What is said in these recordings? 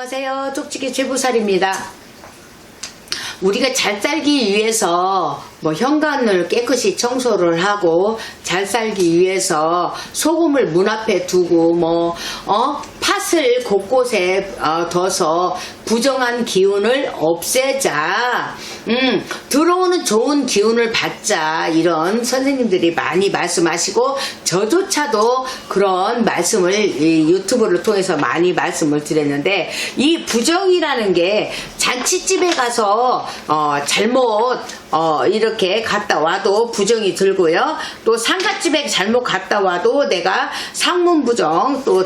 안녕하세요. 쪽지기 제부살입니다. 우리가 잘 살기 위해서 뭐 현관을 깨끗이 청소를 하고 잘 살기 위해서 소금을 문 앞에 두고 뭐 어? 팥을 곳곳에 어, 둬서 부정한 기운을 없애자. 음, 들어오는 좋은 기운을 받자. 이런 선생님들이 많이 말씀하시고 저조차도 그런 말씀을 이 유튜브를 통해서 많이 말씀을 드렸는데 이 부정이라는 게 잔치집에 가서 어, 잘못 어, 이렇게 갔다 와도 부정이 들고요. 또 상가집에 잘못 갔다 와도 내가 상문 부정 또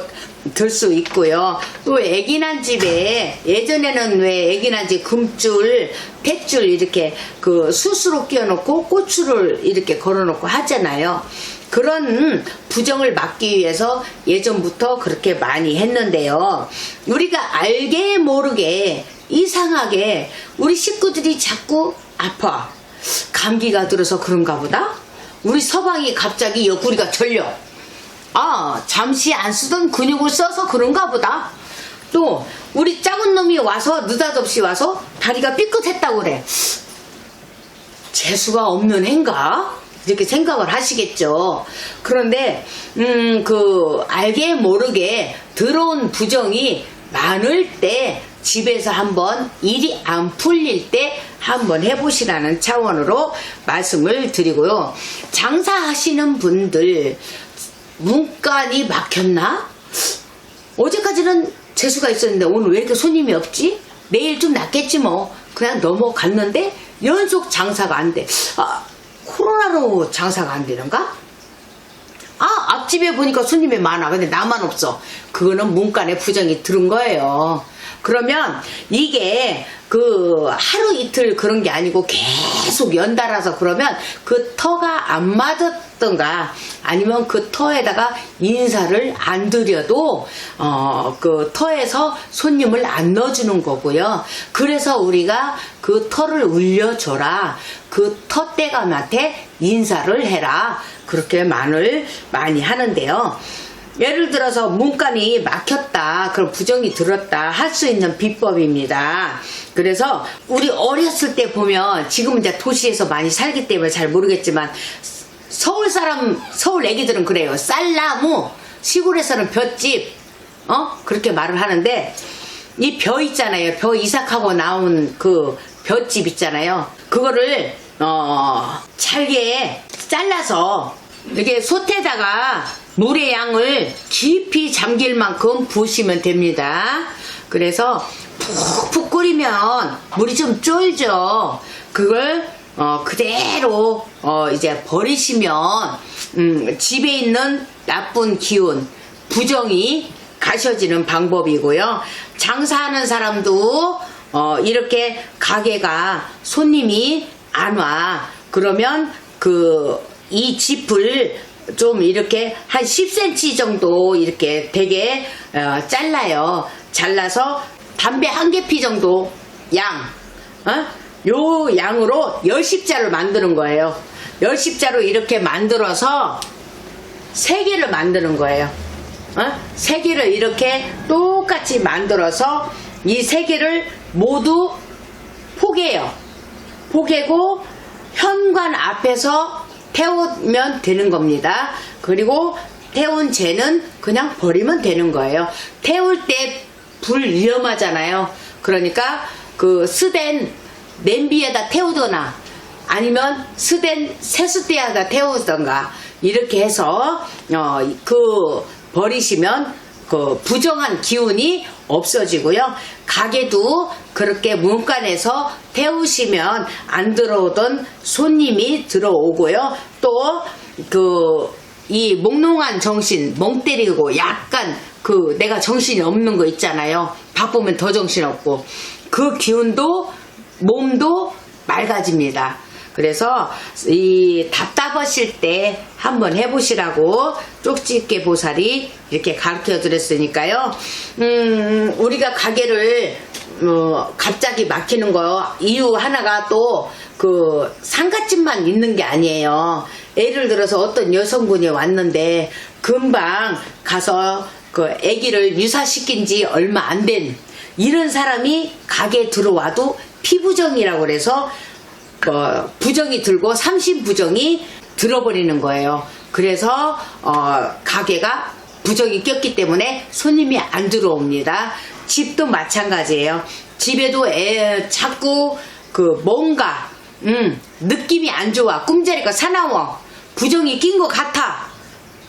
들 수 있고요. 또 애기 난 집에 예전 에는 왜 애기난 집 금줄, 탯줄 이렇게 그 숯으로 끼워놓고 고추를 이렇게 걸어놓고 하잖아요. 그런 부정을 막기 위해서 예전부터 그렇게 많이 했는데요. 우리가 알게 모르게 이상하게 우리 식구들이 자꾸 아파. 감기가 들어서 그런가 보다? 우리 서방이 갑자기 옆구리가 절려. 아, 잠시 안 쓰던 근육을 써서 그런가 보다. 또, 우리 작은 놈이 와서, 느닷없이 와서 다리가 삐끗했다고 그래. 재수가 없는 애인가? 이렇게 생각을 하시겠죠. 그런데, 음, 그, 알게 모르게 들어온 부정이 많을 때, 집에서 한번 일이 안 풀릴 때 한번 해보시라는 차원으로 말씀을 드리고요. 장사하시는 분들, 문간이 막혔나? 어제까지는 재수가 있었는데 오늘 왜 이렇게 손님이 없지? 내일 좀 낫겠지 뭐. 그냥 넘어갔는데 연속 장사가 안 돼. 아, 코로나로 장사가 안 되는가? 아, 앞집에 보니까 손님이 많아. 근데 나만 없어. 그거는 문간에 부정이 들은 거예요. 그러면 이게 그 하루 이틀 그런 게 아니고 계속 연달아서 그러면 그 터가 안 맞았던가 아니면 그 터에다가 인사를 안 드려도 어 그 터에서 손님을 안 넣어주는 거고요. 그래서 우리가 그 터를 울려줘라. 그 터대감한테 인사를 해라. 그렇게 말을 많이 하는데요. 예를 들어서 문간이 막혔다, 그럼 부정이 들었다 할 수 있는 비법입니다. 그래서 우리 어렸을 때 보면 지금 이제 도시에서 많이 살기 때문에 잘 모르겠지만 서울 사람, 서울 애기들은 그래요. 쌀나무, 시골에서는 볏집, 어? 그렇게 말을 하는데 이 벼 있잖아요. 벼 이삭하고 나온 그 벼집 있잖아요. 그거를 어, 잘게 잘라서 이렇게 솥에다가 물의 양을 깊이 잠길 만큼 부으시면 됩니다. 그래서 푹푹 끓이면 물이 좀 쫄죠. 그걸 어, 그대로 어, 이제 버리시면 음, 집에 있는 나쁜 기운, 부정이 가셔지는 방법이고요. 장사하는 사람도 어, 이렇게 가게가 손님이 안 와. 그러면 그이 짚을 좀 이렇게 한 10cm 정도 이렇게 되게 어, 잘라요. 잘라서 담배 한 개피 정도 양, 어? 요 양으로 열십자를 만드는 거예요. 열십자로 이렇게 만들어서 세 개를 만드는 거예요. 어? 세 개를 이렇게 똑같이 만들어서 이 세 개를 모두 포개요. 포개고 현관 앞에서 태우면 되는 겁니다. 그리고 태운 쟤는 그냥 버리면 되는 거예요. 태울 때 불 위험하잖아요. 그러니까 그 스댄 냄비에다 태우거나 아니면 스댄 세수대에다 태우던가 이렇게 해서 어 그 버리시면 그 부정한 기운이 없어지고요. 가게도 그렇게 문간에서 태우시면 안 들어오던 손님이 들어오고요. 또그 이 몽롱한 정신, 멍 때리고 약간 그 내가 정신이 없는 거 있잖아요. 바쁘면 더 정신 없고 그 기운도 몸도 맑아집니다. 그래서 이 답답하실 때 한번 해보시라고 쪽집게 보살이 이렇게 가르쳐 드렸으니까요. 음, 우리가 가게를 어, 갑자기 막히는 거 이유 하나가 또 그 상가집만 있는 게 아니에요. 예를 들어서 어떤 여성분이 왔는데 금방 가서 그 아기를 유사시킨 지 얼마 안 된 이런 사람이 가게에 들어와도 피부정이라고 그래서 어, 부정이 들고 삼신 부정이 들어버리는 거예요. 그래서 어, 가게가 부정이 꼈기 때문에 손님이 안 들어옵니다. 집도 마찬가지예요. 집에도 애 자꾸 그 뭔가 음, 느낌이 안 좋아 꿈자리가 사나워 부정이 낀 것 같아.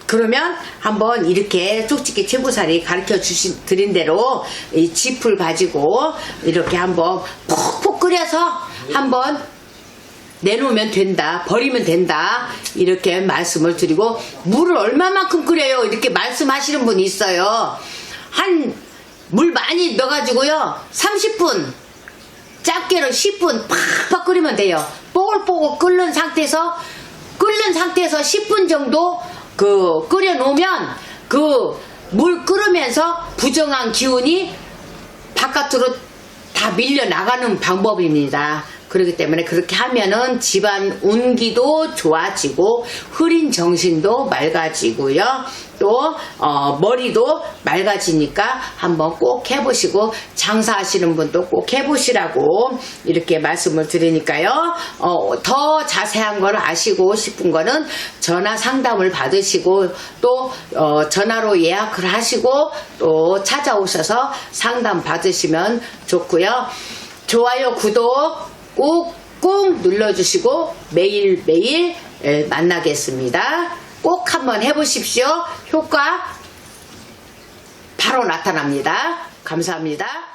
그러면 한번 이렇게 쪽집게 최고살이 가르쳐 주신 드린 대로 이 짚을 가지고 이렇게 한번 푹푹 끓여서 한번 내놓으면 된다, 버리면 된다, 이렇게 말씀을 드리고, 물을 얼마만큼 끓여요? 이렇게 말씀하시는 분이 있어요. 한, 물 많이 넣어가지고요, 30분, 작게로 10분 팍팍 끓이면 돼요. 뽀글뽀글 끓는 상태에서, 끓는 상태에서 10분 정도 그 끓여 놓으면 그 물 끓으면서 부정한 기운이 바깥으로 다 밀려 나가는 방법입니다. 그렇기 때문에 그렇게 하면은 집안 운기도 좋아지고 흐린 정신도 맑아지고요. 또 어, 머리도 맑아지니까 한번 꼭 해보시고 장사하시는 분도 꼭 해보시라고 이렇게 말씀을 드리니까요. 어, 더 자세한 걸 아시고 싶은 거는 전화 상담을 받으시고 또 어, 전화로 예약을 하시고 또 찾아오셔서 상담 받으시면 좋고요. 좋아요, 구독 꾹꾹 눌러주시고 매일매일 에, 만나겠습니다. 꼭 한번 해보십시오. 효과 바로 나타납니다. 감사합니다.